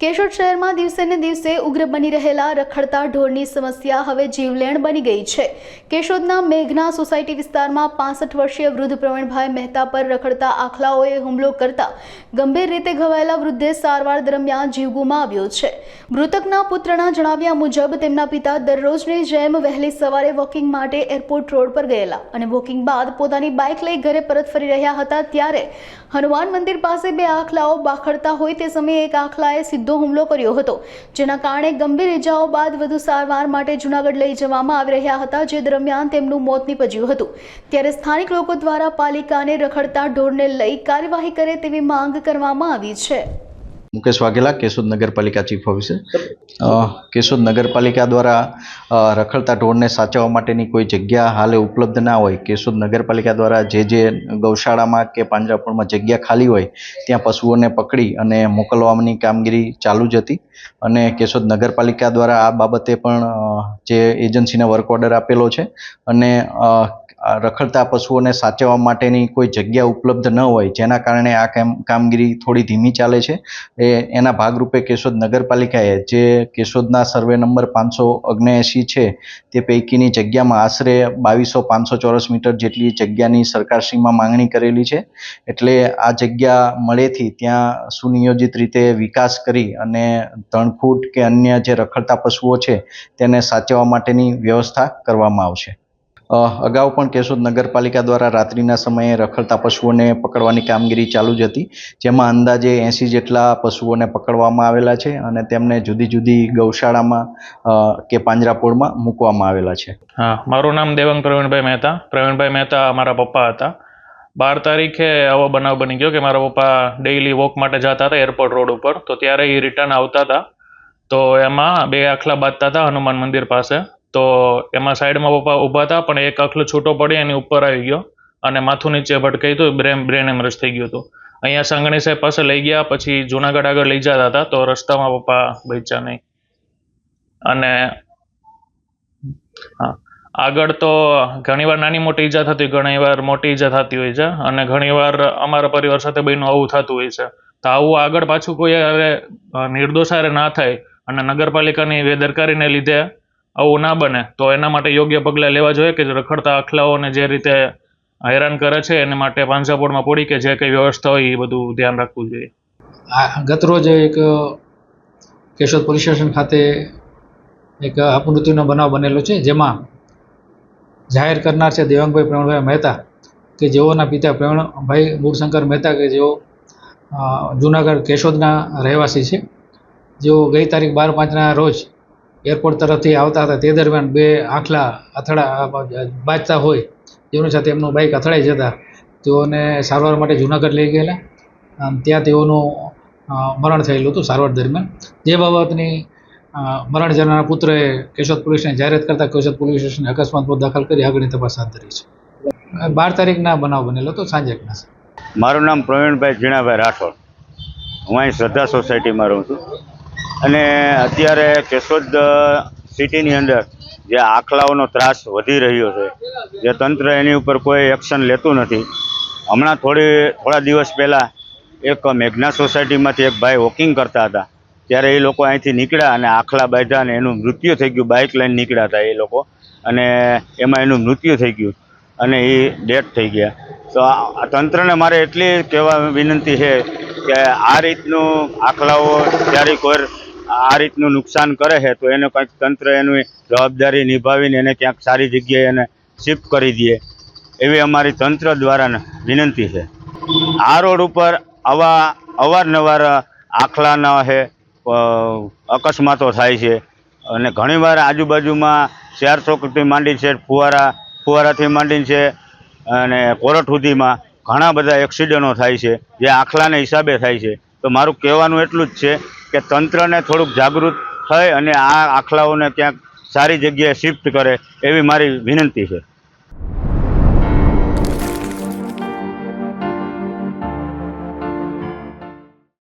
કેશોદ શહેરમાં દિવસે ને દિવસે ઉગ્ર બની રહેલા રખડતા ઢોરની સમસ્યા હવે જીવલેણ બની ગઈ છે. કેશોદના મેઘના સોસાયટી વિસ્તારમાં પાસઠ વર્ષીય વૃદ્ધ પ્રવીણભાઈ મહેતા પર રખડતા આખલાઓએ હુમલો કરતા ગંભીર રીતે ઘવાયેલા વૃદ્ધે સારવાર દરમિયાન જીવ ગુમાવ્યો છે. મૃતકના પુત્રના જણાવ્યા મુજબ તેમના પિતા દરરોજની જેમ વહેલી સવારે વોકિંગ માટે એરપોર્ટ રોડ પર ગયેલા અને વોકિંગ બાદ પોતાની બાઇક લઈ ઘરે પરત ફરી રહ્યા હતા ત્યારે હનુમાન મંદિર પાસે બે આખલાઓ બાખડતા હોય તે સમયે એક આખલાએ સીધો હુમલો કર્યો હતો, જેના કારણે ગંભીર ઇજાઓ બાદ વધુ સારવાર માટે જૂનાગઢ લઈ જવામાં આવી રહ્યા હતા, જે દરમિયાન તેમનું મોત નીપજ્યું હતું. ત્યારે સ્થાનિક લોકો દ્વારા પાલિકાને રખડતા ઢોરને લઈ કાર્યવાહી કરે તેવી માંગ કરવામાં આવી છે. મુકેશ વાઘેલા, કેશોદ નગરપાલિકા ચીફ ઓફિસર કેશોદ નગરપાલિકા દ્વારા રખડતા ઢોરને સાચવવા માટેની કોઈ જગ્યા હાલે ઉપલબ્ધ ના હોય, કેશોદ નગરપાલિકા દ્વારા જે જે ગૌશાળામાં કે પાંજરાપોળમાં જગ્યા ખાલી હોય, ત્યાં પશુઓને પકડી અને મોકલવાની કામગીરી ચાલુ જ હતી. અને કેશોદ નગરપાલિકા દ્વારા આ બાબતે પણ જે એજન્સીને વર્ક ઓર્ડર આપેલો છે અને રખડતા પશુઓને સાચવવા માટેની કોઈ જગ્યા ઉપલબ્ધ ન હોય, જેના કારણે આ કામ, કામગીરી થોડી ધીમી ચાલે છે. એ, એના ભાગરૂપે કેશોદ નગરપાલિકાએ જે કેશોદના સર્વે નંબર પાંચસો ઓગણએંશી છે, તે પૈકીની જગ્યામાં આશરે બાવીસો પાંચસો ચોરસ મીટર જેટલી જગ્યાની સરકારશ્રીમાં માંગણી કરેલી છે. એટલે આ જગ્યા મળેથી ત્યાં સુનિયોજિત રીતે વિકાસ કરી અને તણખૂટ કે અન્ય જે રખડતા પશુઓ છે, તેને સાચવવા માટેની વ્યવસ્થા કરવામાં આવશે. અગાઉ પણ કેશોદ નગરપાલિકા દ્વારા રાત્રિના સમયે રખડતા પશુઓને પકડવાની કામગીરી ચાલુ જ હતી. જેમાં અંદાજે એંસી જેટલા પશુઓને પકડવામાં આવેલા છે અને તેમને જુદી જુદી ગૌશાળામાં કે પાંજરાપોળમાં મૂકવામાં આવેલા છે. હા, મારું નામ દેવંગ પ્રવીણભાઈ મહેતા. પ્રવીણભાઈ મહેતા મારા પપ્પા હતા. બાર તારીખે આવો બનાવ બની ગયો કે મારા પપ્પા ડેઈલી વોક માટે જતા હતા એરપોર્ટ રોડ ઉપર. તો ત્યારે એ રિટર્ન આવતા હતા. તો એમાં બે આખલા બાંધતા હતા હનુમાન મંદિર પાસે. તો એમાં સાઈડમાં પપ્પા ઊભા હતા પણ એક અખલ છૂટો પડી એની ઉપર આવી ગયો અને માથું નીચે ભટકાઈ હતું બ્રેન બ્રેન એમરેજ થઈ ગયું હતું. અહીંયા સાંગણી સાહેબ પાસે લઈ ગયા પછી જુનાગઢ આગળ લઈ જતા હતા તો રસ્તામાં પપ્પા બચ્યા નહીં. અને હા આગળ તો ઘણીવાર નાની મોટી ઈજા થતી ઘણીવાર મોટી ઈજા થતી હોય છે અને ઘણીવાર અમારા પરિવાર સાથે બહેનું આવું થતું હોય છે. તો આવું આગળ પાછું કોઈ હવે અ, નિર્દોષ હારે ના થાય અને નગરપાલિકાની બેદરકારીને લીધે આવું ના બને. તો એના માટે યોગ્ય પગલાં લેવા જોઈએ કે રખડતા આખલાઓને જે રીતે હેરાન કરે છે, એને માટે પાંજરાપોળમાં પડી કે જે કંઈ વ્યવસ્થા હોય એ બધું ધ્યાન રાખવું જોઈએ. ગતરોજ એક કેશોદ પોલીસ સ્ટેશન ખાતે એક અપમૃત્યુનો બનાવ બનેલો છે, જેમાં જાહેર કરનાર છે દેવાંગભાઈ પ્રવીણભાઈ મહેતા, કે જેઓના પિતા પ્રવીણભાઈ મૂળશંકર મહેતા, કે જેઓ જૂનાગઢ કેશોદના રહેવાસી છે. જેઓ ગઈ તારીખ બાર પાંચના રોજ એરપોર્ટ તરફથી આવતા હતા. તે દરમિયાન બે આખલા અથડા બાજતા હોય તેઓની સાથે એમનું બાઇક અથડાઈ જતા, તેઓને સારવાર માટે જૂનાગઢ લઈ ગયેલા. અને ત્યાં તેઓનું મરણ થયેલું હતું સારવાર દરમિયાન. જે બાબતની મરણ જનારા પુત્રએ કેશોદ પોલીસને જાહેરાત કરતાં કેશોદ પોલીસ સ્ટેશને અકસ્માત દાખલ કરી આગળની તપાસ હાથ ધરી છે. બાર તારીખના બનાવ બનેલો હતો, સાંજેકના. મારું નામ પ્રવીણભાઈ ઝીણાભાઈ રાઠોડ. હું અહીં શ્રદ્ધા સોસાયટીમાં રહું છું. અને અત્યારે કેશોદ સિટીની અંદર જે આખલાઓનો ત્રાસ વધી રહ્યો છે, જે તંત્ર એની ઉપર કોઈ એક્શન લેતું નથી. હમણાં થોડી, થોડા દિવસ પહેલાં એક મેઘના સોસાયટીમાંથી એક ભાઈ વોકિંગ કરતા હતા. ત્યારે એ લોકો અહીંથી નીકળ્યા અને આખલા બાંધ્યા અને એનું મૃત્યુ થઈ ગયું બાઇક લઈને નીકળ્યા હતા એ લોકો. અને એમાં એનું મૃત્યુ થઈ ગયું અને એ ડેથ થઈ ગયા. તો આ તંત્રને મારે એટલી કહેવા વિનંતી છે કે આ રીતનું આખલાઓ જ્યારે કોઈ આ રીતનું નુકસાન કરે છે, તો એને કંઈક તંત્ર એની જવાબદારી નિભાવીને એને ક્યાંક સારી જગ્યાએ એને શિફ્ટ કરી દે. એવી અમારી તંત્ર દ્વારા વિનંતી છે. આ રોડ ઉપર આવા અવારનવાર આખલાના છે અકસ્માતો થાય છે. અને ઘણીવાર આજુબાજુમાં શેર ચોકથી માંડી છે, ફુવારા, ફુવારાથી માંડીને છે, અને કોરટ સુધીમાં ઘણા બધા એક્સિડન્ટો થાય છે, જે આખલાને હિસાબે થાય છે. તો મારું કહેવાનું એટલું જ છે કે તંત્રને થોડુંક જાગૃત થઈ અને આ આખલાઓને ક્યાંક સારી જગ્યાએ શિફ્ટ કરે એવી મારી વિનંતી છે.